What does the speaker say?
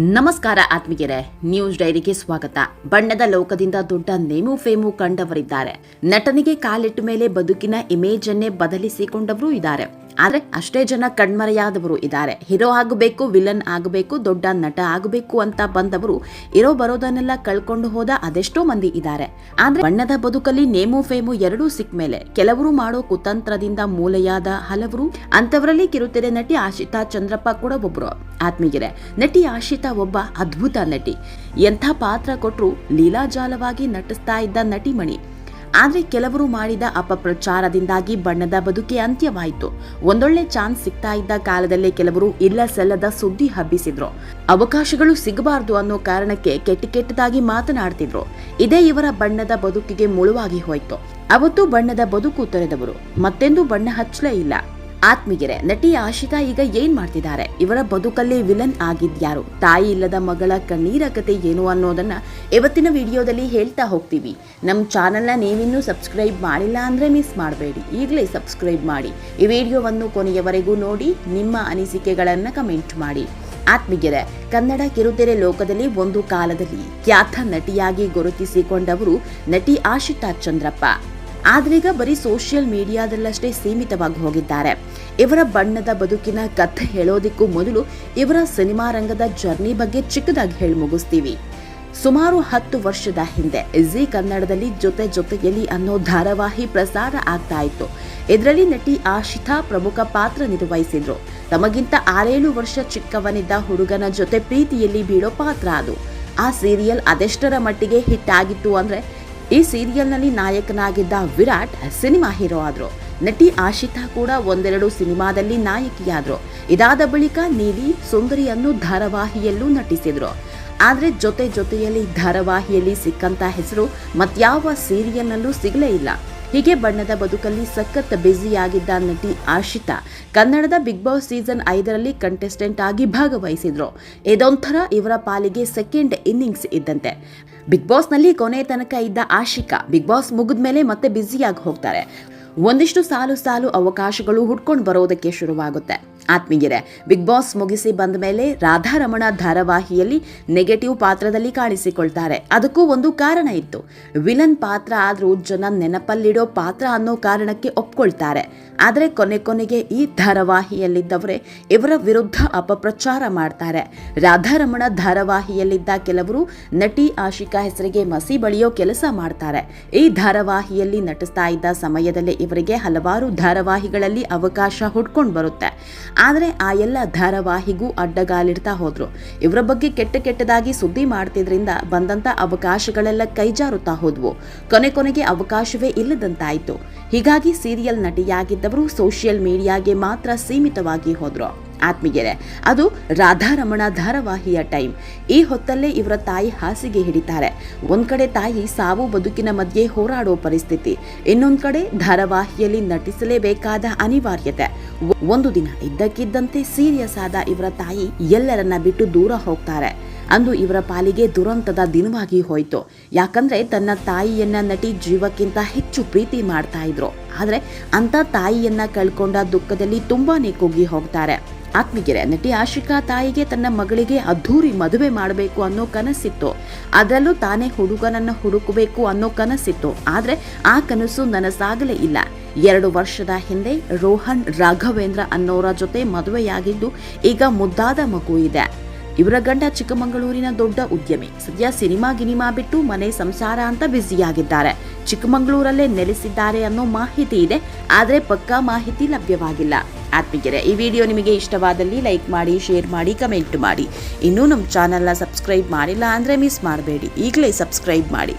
ನಮಸ್ಕಾರ ಆತ್ಮೀಗೆರೆ ನ್ಯೂಸ್ ಡೈರಿಗೆ ಸ್ವಾಗತ. ಬಣ್ಣದ ಲೋಕದಿಂದ ದೊಡ್ಡ ನೇಮು ಫೇಮು ಕಂಡವರಿದ್ದಾರೆ. ನಟನಿಗೆ ಕಾಲಿಟ್ಟ ಮೇಲೆ ಬದುಕಿನ ಇಮೇಜ್ ಅನ್ನೇ ಬದಲಿಸಿಕೊಂಡವರು ಇದ್ದಾರೆ. ಆದ್ರೆ ಅಷ್ಟೇ ಜನ ಕಣ್ಮರೆಯಾದವರು ಇದ್ದಾರೆ. ಹೀರೋ ಆಗಬೇಕು, ವಿಲನ್ ಆಗಬೇಕು, ದೊಡ್ಡ ನಟ ಆಗಬೇಕು ಅಂತ ಬಂದವರು ಇರೋ ಬರೋದನ್ನೆಲ್ಲ ಕಳ್ಕೊಂಡು ಹೋದ ಅದೆಷ್ಟೋ ಮಂದಿ ಇದ್ದಾರೆ. ಆದ್ರೆ ಬಣ್ಣದ ಬದುಕಲ್ಲಿ ನೇಮು ಫೇಮು ಎರಡೂ ಸಿಕ್ಕ ಮೇಲೆ ಕೆಲವರು ಮಾಡೋ ಕುತಂತ್ರದಿಂದ ಮೂಲೆಯಾದ ಹಲವರು ಅಂತವರಲ್ಲಿ ಕಿರುತೆರೆ ನಟಿ ಆಶಿತಾ ಚಂದ್ರಪ್ಪ ಕೂಡ ಒಬ್ಬರು ಆತ್ಮೀಗೆರೆ ನಟಿ ಆಶಿತಾ ಒಬ್ಬ ಅದ್ಭುತ ನಟಿ. ಎಂಥ ಪಾತ್ರ ಕೊಟ್ಟರು ಲೀಲಾಜಾಲವಾಗಿ ನಟಿಸ್ತಾ ಇದ್ದ ನಟಿಮಣಿ ಆದ್ರೆ ಕೆಲವರು ಮಾಡಿದ ಅಪಪ್ರಚಾರದಿಂದಾಗಿ ಬಣ್ಣದ ಬದುಕೆ ಅಂತ್ಯವಾಯಿತು. ಒಂದೊಳ್ಳೆ ಚಾನ್ಸ್ ಸಿಗ್ತಾ ಇದ್ದ ಕಾಲದಲ್ಲೇ ಕೆಲವರು ಇಲ್ಲ ಸಲ್ಲದ ಸುದ್ದಿ ಹಬ್ಬಿಸಿದ್ರು. ಅವಕಾಶಗಳು ಸಿಗಬಾರದು ಅನ್ನೋ ಕಾರಣಕ್ಕೆ ಕೆಟ್ಟ ಕೆಟ್ಟದಾಗಿ ಮಾತನಾಡ್ತಿದ್ರು. ಇದೇ ಇವರ ಬಣ್ಣದ ಬದುಕಿಗೆ ಮುಳುವಾಗಿ ಹೋಯ್ತು. ಅವತ್ತು ಬಣ್ಣದ ಬದುಕು ತೊರೆದವರು. ಮತ್ತೆಂದು ಬಣ್ಣ ಹಚ್ಚಲೇ ಇಲ್ಲ. ಆತ್ಮೀಗೆರೆ ನಟಿ ಆಶಿತಾ ಈಗ ಏನ್ ಮಾಡ್ತಿದ್ದಾರೆ? ಇವರ ಬದುಕಲ್ಲಿ ವಿಲನ್ ಆಗಿದ್ಯಾರು? ತಾಯಿ ಇಲ್ಲದ ಮಗಳ ಕಣ್ಣೀರ ಕತೆ ಏನು ಅನ್ನೋದನ್ನ ಇವತ್ತಿನ ವಿಡಿಯೋದಲ್ಲಿ ಹೇಳ್ತಾ ಹೋಗ್ತೀವಿ. ನಮ್ಮ ಚಾನೆಲ್ನ ನೀವಿನ್ನೂ ಸಬ್ಸ್ಕ್ರೈಬ್ ಮಾಡಿಲ್ಲ ಅಂದ್ರೆ ಮಿಸ್ ಮಾಡಬೇಡಿ. ಈಗಲೇ ಸಬ್ಸ್ಕ್ರೈಬ್ ಮಾಡಿ. ಈ ವಿಡಿಯೋವನ್ನು ಕೊನೆಯವರೆಗೂ ನೋಡಿ, ನಿಮ್ಮ ಅನಿಸಿಕೆಗಳನ್ನ ಕಮೆಂಟ್ ಮಾಡಿ. ಆತ್ಮೀಗೆರೆ ಕನ್ನಡ ಕಿರುತೆರೆ ಲೋಕದಲ್ಲಿ ಒಂದು ಕಾಲದಲ್ಲಿ ಖ್ಯಾತ ನಟಿಯಾಗಿ ಗುರುತಿಸಿಕೊಂಡವರು ನಟಿ ಆಶಿತಾ ಚಂದ್ರಪ್ಪ. ಆದ್ರೀಗ ಬರೀ ಸೋಷಿಯಲ್ ಮೀಡಿಯಾದಲ್ಲಷ್ಟೇ ಸೀಮಿತವಾಗಿ ಹೋಗಿದ್ದಾರೆ. ಇವರ ಬಣ್ಣದ ಬದುಕಿನ ಕಥೆ ಹೇಳೋದಿಕ್ಕೂ ಮೊದಲು ಇವರ ಸಿನಿಮಾ ರಂಗದ ಜರ್ನಿ ಬಗ್ಗೆ ಚಿಕ್ಕದಾಗಿ ಹೇಳಿ ಮುಗಿಸ್ತೀವಿ. ಸುಮಾರು ಹತ್ತು ವರ್ಷದ ಹಿಂದೆ ಜಿ ಕನ್ನಡದಲ್ಲಿ ಜೊತೆ ಜೊತೆಯಲ್ಲಿ ಅನ್ನೋ ಧಾರಾವಾಹಿ ಪ್ರಸಾರ ಆಗ್ತಾ ಇತ್ತು. ಇದರಲ್ಲಿ ನಟಿ ಆಶಿತಾ ಪ್ರಮುಖ ಪಾತ್ರ ನಿರ್ವಹಿಸಿದ್ರು. ತಮಗಿಂತ ಆರೇಳು ವರ್ಷ ಚಿಕ್ಕವನಿದ್ದ ಹುಡುಗನ ಜೊತೆ ಪ್ರೀತಿಯಲ್ಲಿ ಬೀಳೋ ಪಾತ್ರ ಅದು. ಆ ಸೀರಿಯಲ್ ಅದೆಷ್ಟರ ಮಟ್ಟಿಗೆ ಹಿಟ್ ಆಗಿತ್ತು ಅಂದ್ರೆ ಈ ಸೀರಿಯಲ್ನಲ್ಲಿ ನಾಯಕನಾಗಿದ್ದ ವಿರಾಟ್ ಸಿನಿಮಾ ಹೀರೋ ಆದರು. ನಟಿ ಆಶಿತಾ ಕೂಡ ಒಂದೆರಡು ಸಿನಿಮಾದಲ್ಲಿ ನಾಯಕಿಯಾದರು. ಇದಾದ ಬಳಿಕ ನೀಲಿ, ಸುಂದರಿಯನ್ನು ಧಾರಾವಾಹಿಯಲ್ಲೂ ನಟಿಸಿದ್ರು. ಆದರೆ ಜೊತೆ ಜೊತೆಯಲ್ಲಿ ಧಾರಾವಾಹಿಯಲ್ಲಿ ಸಿಕ್ಕಂತ ಹೆಸರು ಮತ್ಯಾವ ಸೀರಿಯಲ್ನಲ್ಲೂ ಸಿಗಲೇ ಇಲ್ಲ. ಹೀಗೆ ಬಣ್ಣದ ಬದುಕಲ್ಲಿ ಸಖತ್ ಬ್ಯುಸಿಯಾಗಿದ್ದ ನಟಿ ಆಶಿತಾ ಕನ್ನಡದ ಬಿಗ್ ಬಾಸ್ ಸೀಸನ್ ಐದರಲ್ಲಿ ಕಂಟೆಸ್ಟೆಂಟ್ ಆಗಿ ಭಾಗವಹಿಸಿದ್ರು. ಇದೊಂಥರ ಇವರ ಪಾಲಿಗೆ ಸೆಕೆಂಡ್ ಇನ್ನಿಂಗ್ಸ್ ಇದ್ದಂತೆ. ಬಿಗ್ ಬಾಸ್ನಲ್ಲಿ ಕೊನೆ ತನಕ ಇದ್ದ ಆಶಿಕಾ ಬಿಗ್ ಬಾಸ್ ಮುಗಿದ ಮೇಲೆ ಮತ್ತೆ ಬ್ಯುಸಿಯಾಗಿ ಹೋಗ್ತಾರೆ. ಒಂದಿಷ್ಟು ಸಾಲು ಸಾಲು ಅವಕಾಶಗಳು ಹುಡ್ಕೊಂಡು ಬರೋದಕ್ಕೆ ಶುರುವಾಗುತ್ತೆ. ಆತ್ಮೀಯರೇ ಬಿಗ್ ಬಾಸ್ ಮುಗಿಸಿ ಬಂದ ಮೇಲೆ ರಾಧಾರಮಣ ಧಾರಾವಾಹಿಯಲ್ಲಿ ನೆಗೆಟಿವ್ ಪಾತ್ರದಲ್ಲಿ ಕಾಣಿಸಿಕೊಳ್ತಾರೆ. ಅದಕ್ಕೂ ಒಂದು ಕಾರಣ ಇತ್ತು. ವಿಲನ್ ಪಾತ್ರ ಆದರೂ ಜನ ನೆನಪಲ್ಲಿಡೋ ಪಾತ್ರ ಅನ್ನೋ ಕಾರಣಕ್ಕೆ ಒಪ್ಕೊಳ್ತಾರೆ. ಆದರೆ ಕೊನೆ ಕೊನೆಗೆ ಈ ಧಾರಾವಾಹಿಯಲ್ಲಿದ್ದವರೇ ಇವರ ವಿರುದ್ಧ ಅಪಪ್ರಚಾರ ಮಾಡ್ತಾರೆ. ರಾಧಾರಮಣ ಧಾರಾವಾಹಿಯಲ್ಲಿದ್ದ ಕೆಲವರು ನಟಿ ಆಶಿಕಾ ಹೆಸರಿಗೆ ಮಸಿ ಬಳಿಯೋ ಕೆಲಸ ಮಾಡ್ತಾರೆ. ಈ ಧಾರಾವಾಹಿಯಲ್ಲಿ ನಟಿಸ್ತಾ ಇದ್ದ ಸಮಯದಲ್ಲೇ ಇವರಿಗೆ ಹಲವಾರು ಧಾರಾವಾಹಿಗಳಲ್ಲಿ ಅವಕಾಶ ಹುಡ್ಕೊಂಡು ಬರುತ್ತೆ. ಆದರೆ ಆ ಎಲ್ಲ ಧಾರಾವಾಹಿಗೂ ಅಡ್ಡಗಾಲಿಡ್ತಾ ಹೋದರು. ಇವರ ಬಗ್ಗೆ ಕೆಟ್ಟ ಕೆಟ್ಟದಾಗಿ ಸುದ್ದಿ ಮಾಡ್ತಿದ್ರಿಂದ ಬಂದಂತ ಅವಕಾಶಗಳೆಲ್ಲ ಕೈಜಾರುತ್ತಾ ಹೋದ್ವು. ಕೊನೆ ಕೊನೆಗೆ ಅವಕಾಶವೇ ಇಲ್ಲದಂತಾಯಿತು. ಹೀಗಾಗಿ ಸೀರಿಯಲ್ ನಟಿಯಾಗಿದ್ದವರು ಸೋಷಿಯಲ್ ಮೀಡಿಯಾಗೆ ಮಾತ್ರ ಸೀಮಿತವಾಗಿ ಹೋದ್ರು. ಆತ್ಮೀಗೆರೆ ಅದು ರಾಧಾರಮಣ ಧಾರಾವಾಹಿಯ ಟೈಮ್. ಈ ಹೊತ್ತಲ್ಲೇ ಇವರ ತಾಯಿ ಹಾಸಿಗೆ ಹಿಡಿತಾರೆ. ಒಂದ್ ಕಡೆ ತಾಯಿ ಸಾವು ಬದುಕಿನ ಮಧ್ಯೆ ಹೋರಾಡೋ ಪರಿಸ್ಥಿತಿ, ಇನ್ನೊಂದ್ ಕಡೆ ಧಾರಾವಾಹಿಯಲ್ಲಿ ನಟಿಸಲೇಬೇಕಾದ ಅನಿವಾರ್ಯತೆ. ಒಂದು ದಿನ ಇದ್ದಕ್ಕಿದ್ದಂತೆ ಸೀರಿಯಸ್ ಆದ ಇವರ ತಾಯಿ ಎಲ್ಲರನ್ನ ಬಿಟ್ಟು ದೂರ ಹೋಗ್ತಾರೆ. ಅಂದು ಇವರ ಪಾಲಿಗೆ ದುರಂತದ ದಿನವಾಗಿ ಹೋಯಿತು. ಯಾಕಂದ್ರೆ ತನ್ನ ತಾಯಿಯನ್ನ ನಟಿ ಜೀವಕ್ಕಿಂತ ಹೆಚ್ಚು ಪ್ರೀತಿ ಮಾಡ್ತಾ ಇದ್ರು. ಆದ್ರೆ ಅಂತ ತಾಯಿಯನ್ನ ಕಳ್ಕೊಂಡ ದುಃಖದಲ್ಲಿ ತುಂಬಾನೇ ಕುಗ್ಗಿ ಹೋಗ್ತಾರೆ. ಆತ್ಮಿಗೆರೆ, ನಟಿ ಆಶಿಕಾ ತಾಯಿಗೆ ತನ್ನ ಮಗಳಿಗೆ ಅದ್ಧೂರಿ ಮದುವೆ ಮಾಡಬೇಕು ಅನ್ನೋ ಕನಸಿತ್ತು. ಅದರಲ್ಲೂ ತಾನೇ ಹುಡುಗನನ್ನ ಹುಡುಕಬೇಕು ಅನ್ನೋ ಕನಸಿತ್ತು. ಆದ್ರೆ ಆ ಕನಸು ನನಸಾಗಲೇ ಇಲ್ಲ. ಎರಡು ವರ್ಷದ ಹಿಂದೆ ರೋಹನ್ ರಾಘವೇಂದ್ರ ಅನ್ನೋರ ಜೊತೆ ಮದುವೆಯಾಗಿದ್ದು ಈಗ ಮುದ್ದಾದ ಮಗು ಇದೆ. ಇವರ ಗಂಡ ಚಿಕ್ಕಮಗಳೂರಿನ ದೊಡ್ಡ ಉದ್ಯಮಿ. ಸದ್ಯ ಸಿನಿಮಾ ಗಿನಿಮಾ ಬಿಟ್ಟು ಮನೆ ಸಂಸಾರ ಅಂತ ಬ್ಯುಸಿಯಾಗಿದ್ದಾರೆ. ಚಿಕ್ಕಮಗಳೂರಲ್ಲೇ ನೆಲೆಸಿದ್ದಾರೆ ಅನ್ನೋ ಮಾಹಿತಿ ಇದೆ, ಆದರೆ ಪಕ್ಕಾ ಮಾಹಿತಿ ಲಭ್ಯವಾಗಿಲ್ಲ. ಆತ್ಮೀಯರೇ, ಈ ವಿಡಿಯೋ ನಿಮಗೆ ಇಷ್ಟವಾದಲ್ಲಿ ಲೈಕ್ ಮಾಡಿ, ಶೇರ್ ಮಾಡಿ, ಕಮೆಂಟ್ ಮಾಡಿ. ಇನ್ನೂ ನಮ್ಮ ಚಾನಲ್ನ ಸಬ್ಸ್ಕ್ರೈಬ್ ಮಾಡಿಲ್ಲ ಅಂದರೆ ಮಿಸ್ ಮಾಡಬೇಡಿ. ಈಗಲೇ ಸಬ್ಸ್ಕ್ರೈಬ್ ಮಾಡಿ.